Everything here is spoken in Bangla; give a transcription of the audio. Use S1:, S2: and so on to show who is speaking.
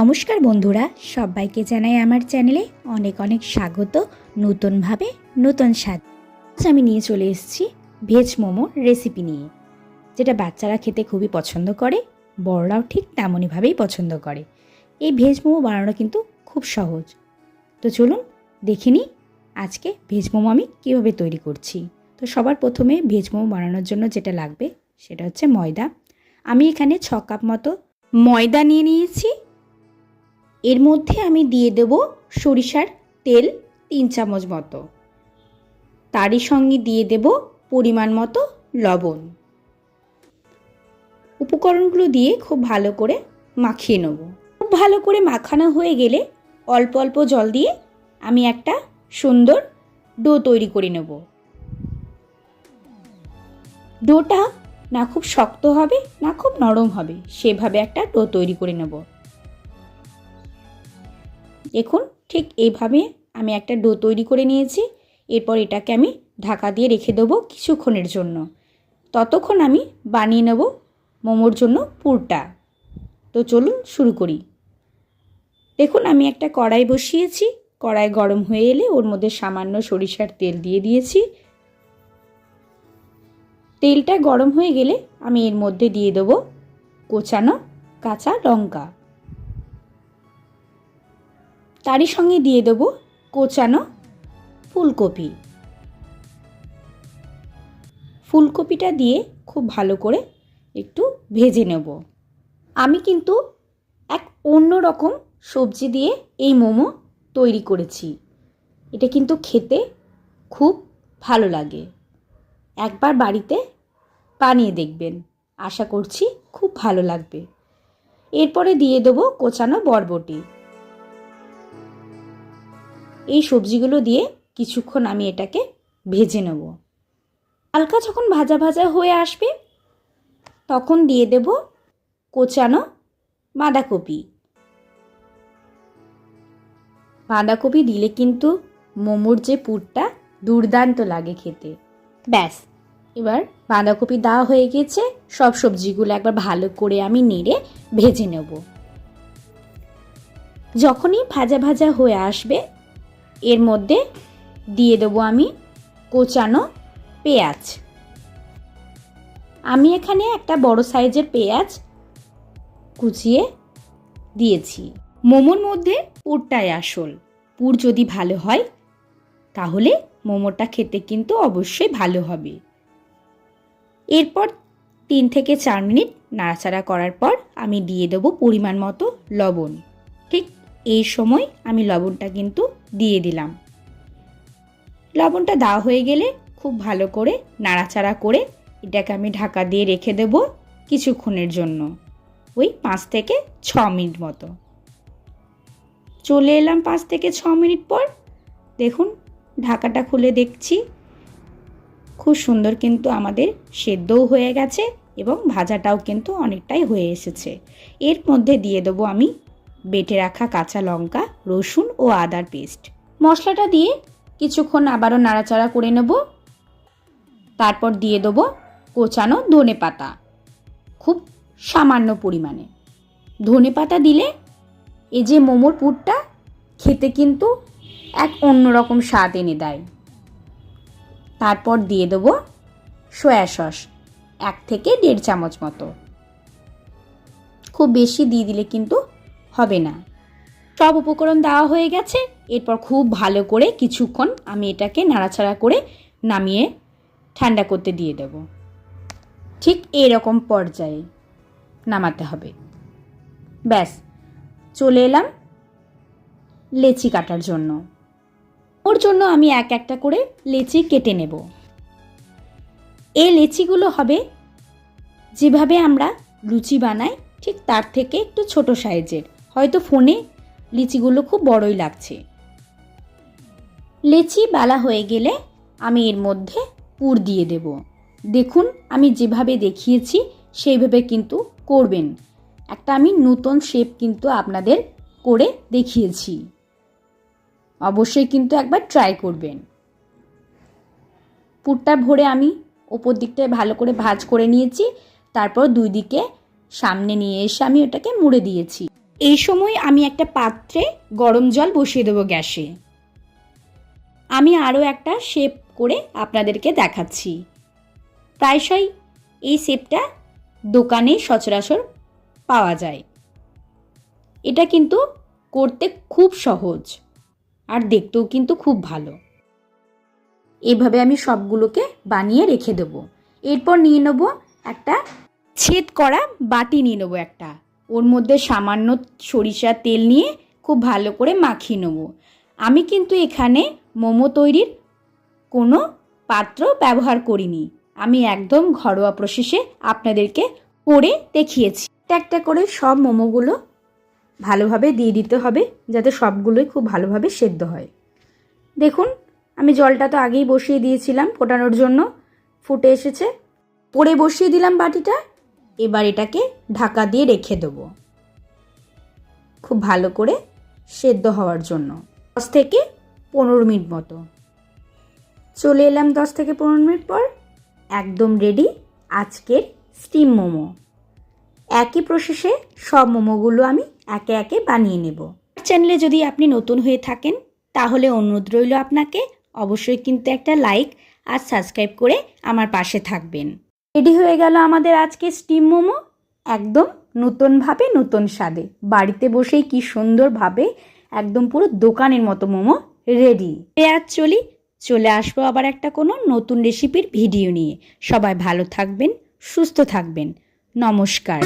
S1: নমস্কার বন্ধুরা, সবাইকে জানাই আমার চ্যানেলে অনেক অনেক স্বাগত নতুনভাবে নতুন স্বাদ। আজ আমি নিয়ে চলে এসেছি ভেজ মোমো রেসিপি নিয়ে, যেটা বাচ্চারা খেতে খুবই পছন্দ করে, বড়রাও ঠিক তেমনইভাবেই পছন্দ করে। এই ভেজ মোমো বানানো কিন্তু খুব সহজ। তো চলুন দেখে নিই আজকে ভেজ মোমো আমি কীভাবে তৈরি করছি। তো সবার প্রথমে ভেজ মোমো বানানোর জন্য যেটা লাগবে সেটা হচ্ছে ময়দা। আমি এখানে ছ কাপ মতো ময়দা নিয়ে নিয়েছি এর মধ্যে আমি দিয়ে দেব সরিষার তেল তিন চামচ মতো। তারই সঙ্গে দিয়ে দেব পরিমাণ মতো লবণ। উপকরণগুলো দিয়ে খুব ভালো করে মাখিয়ে নেব। খুব ভালো করে মাখানো হয়ে গেলে অল্প অল্প জল দিয়ে আমি একটা সুন্দর ডো তৈরি করে নেব। ডোটা না খুব শক্ত হবে, না খুব নরম হবে, সেভাবে একটা ডো তৈরি করে নেব। দেখুন, ঠিক এইভাবে আমি একটা ডো তৈরি করে নিয়েছি। এরপর এটাকে আমি ঢাকা দিয়ে রেখে দেবো কিছুক্ষণের জন্য। ততক্ষণ আমি বানিয়ে নেব মোমোর জন্য পুরটা। তো চলুন শুরু করি। দেখুন, আমি একটা কড়াই বসিয়েছি। কড়াই গরম হয়ে এলে ওর মধ্যে সামান্য সরিষার তেল দিয়ে দিয়েছি। তেলটা গরম হয়ে গেলে আমি এর মধ্যে দিয়ে দেবো কোচানো কাঁচা লঙ্কা। তারই সঙ্গে দিয়ে দেবো কোচানো ফুলকপি। ফুলকপিটা দিয়ে খুব ভালো করে একটু ভেজে নেব। আমি কিন্তু এক অন্য রকম সবজি দিয়ে এই মোমো তৈরি করেছি। এটা কিন্তু খেতে খুব ভালো লাগে। একবার বাড়িতে বানিয়ে দেখবেন। আশা করছি খুব ভালো লাগবে। এরপরে দিয়ে দেবো কোচানো বরবটি। এই সবজিগুলো দিয়ে কিছুক্ষণ আমি এটাকে ভেজে নেব। হালকা যখন ভাজা ভাজা হয়ে আসবে, তখন দিয়ে দেব কোচানো বাঁধাকপি। বাঁধাকপি দিলে কিন্তু মোমোর যে পুরটা দুর্দান্ত লাগে খেতে। ব্যাস, এবার বাঁধাকপি দেওয়া হয়ে গেছে। সব সবজিগুলো একবার ভালো করে আমি নেড়ে ভেজে নেব। যখনই ভাজা ভাজা হয়ে আসবে এর মধ্যে দিয়ে দেবো আমি কোচানো পেঁয়াজ। আমি এখানে একটা বড় সাইজের পেঁয়াজ কুচিয়ে দিয়েছি। মোমোর মধ্যে পুরটাই আসল। পুর যদি ভালো হয়, তাহলে মোমোটা খেতে কিন্তু অবশ্যই ভালো হবে। এরপর তিন থেকে চার মিনিট নাড়াচাড়া করার পর আমি দিয়ে দেবো পরিমাণ মতো লবণ। ঠিক এই সময় আমি লবণটা কিন্তু দিয়ে দিলাম। লবণটা দেওয়া হয়ে গেলে খুব ভালো করে নাড়াচাড়া করে এটাকে আমি ঢাকা দিয়ে রেখে দেব কিছুক্ষণের জন্য, ওই পাঁচ থেকে ছ মিনিট মতো। চলে এলাম পাঁচ থেকে ছ মিনিট পর। দেখুন, ঢাকাটা খুলে দেখছি। খুব সুন্দর কিন্তু আমাদের সেদ্ধও হয়ে গেছে এবং ভাজাটাও কিন্তু অনেকটাই হয়ে এসেছে। এর মধ্যে দিয়ে দেবো আমি বেটে রাখা কাঁচা লঙ্কা, রসুন ও আদার পেস্ট। মশলাটা দিয়ে কিছুক্ষণ আবারও নাড়াচাড়া করে নেব। তারপর দিয়ে দেবো কোচানো ধনে পাতা। খুব সামান্য পরিমাণে। ধনে পাতা দিলে এই যে মোমোর পুরটা খেতে কিন্তু এক অন্যরকম স্বাদ এনে দেয়। তারপর দিয়ে দেবো সয়া সস, এক থেকে দেড় চামচ মতো। খুব বেশি দিয়ে দিলে কিন্তু হবে না। সব উপকরণ দেওয়া হয়ে গেছে। এরপর খুব ভালো করে কিছুক্ষণ আমি এটাকে নাড়াচাড়া করে নামিয়ে ঠান্ডা করতে দিয়ে দেব। ঠিক এরকম পর্যায়ে নামাতে হবে। ব্যাস, চলে এলাম লেচি কাটার জন্য। ওর জন্য আমি এক একটা করে লেচি কেটে নেব। এই লেচিগুলো হবে যেভাবে আমরা লুচি বানাই, ঠিক তার থেকে একটু ছোট সাইজের। হয়তো ফোনে লিচিগুলো খুব বড়ই লাগছে। লেচি বেলা হয়ে গেলে আমি এর মধ্যে পুর দিয়ে দেব। দেখুন, আমি যেভাবে দেখিয়েছি, সেইভাবে কিন্তু করবেন। একটা আমি নতুন শেপ কিন্তু আপনাদের করে দেখিয়েছি। অবশ্যই কিন্তু একবার ট্রাই করবেন। পুরটা ভরে আমি ওপর দিকটায় ভালো করে ভাজ করে নিয়েছি, তারপর দুই দিকে সামনে নিয়ে এসে আমি ওটাকে মুড়ে দিয়েছি। এই সময় আমি একটা পাত্রে গরম জল বসিয়ে দেবো গ্যাসে। আমি আরও একটা শেপ করে আপনাদেরকে দেখাচ্ছি। প্রায়শই এই শেপটা দোকানেই সচরাচর পাওয়া যায়। এটা কিন্তু করতে খুব সহজ আর দেখতেও কিন্তু খুব ভালো। এভাবে আমি সবগুলোকে বানিয়ে রেখে দেবো। এরপর নিয়ে নেব একটা ছেদ করা বাটি নিয়ে নেব একটা। ওর মধ্যে সামান্য সরিষার তেল নিয়ে খুব ভালো করে মাখিয়ে নেব। আমি কিন্তু এখানে মোমো তৈরির কোনো পাত্র ব্যবহার করিনি। আমি একদম ঘরোয়া প্রসেসে আপনাদেরকে করে দেখিয়েছি। একটা করে সব মোমোগুলো ভালোভাবে দিয়ে দিতে হবে, যাতে সবগুলোই খুব ভালোভাবে সেদ্ধ হয়। দেখুন, আমি জলটা তো আগেই বসিয়ে দিয়েছিলাম ফোটানোর জন্য। ফুটে এসেছে। পরে বসিয়ে দিলাম বাটিটা। এবার এটাকে ঢাকা দিয়ে রেখে দেবো। খুব ভালো করে সেদ্ধ হওয়ার জন্য। দশ থেকে পনেরো মিনিট মতো। চলে এলাম দশ থেকে পনেরো মিনিট পর। একদম রেডি আজকের স্টিম মোমো। একই প্রসেসে সব মোমোগুলো আমি একে একে বানিয়ে নেব। চ্যানেলে যদি আপনি নতুন হয়ে থাকেন, তাহলে অনুরোধ রইল আপনাকে। অবশ্যই কিন্তু একটা লাইক আর সাবস্ক্রাইব করে আমার পাশে থাকবেন। রেডি হয়ে গেল আমাদের আজকে স্টিম মোমো। একদম নতুনভাবে নতুন স্বাদে। বাড়িতে বসেই কি সুন্দরভাবে একদম পুরো দোকানের মতো মোমো রেডি আজ চলি, চলে আসব আবার একটা কোনো নতুন রেসিপির ভিডিও নিয়ে। সবাই ভালো থাকবেন, সুস্থ থাকবেন। নমস্কার।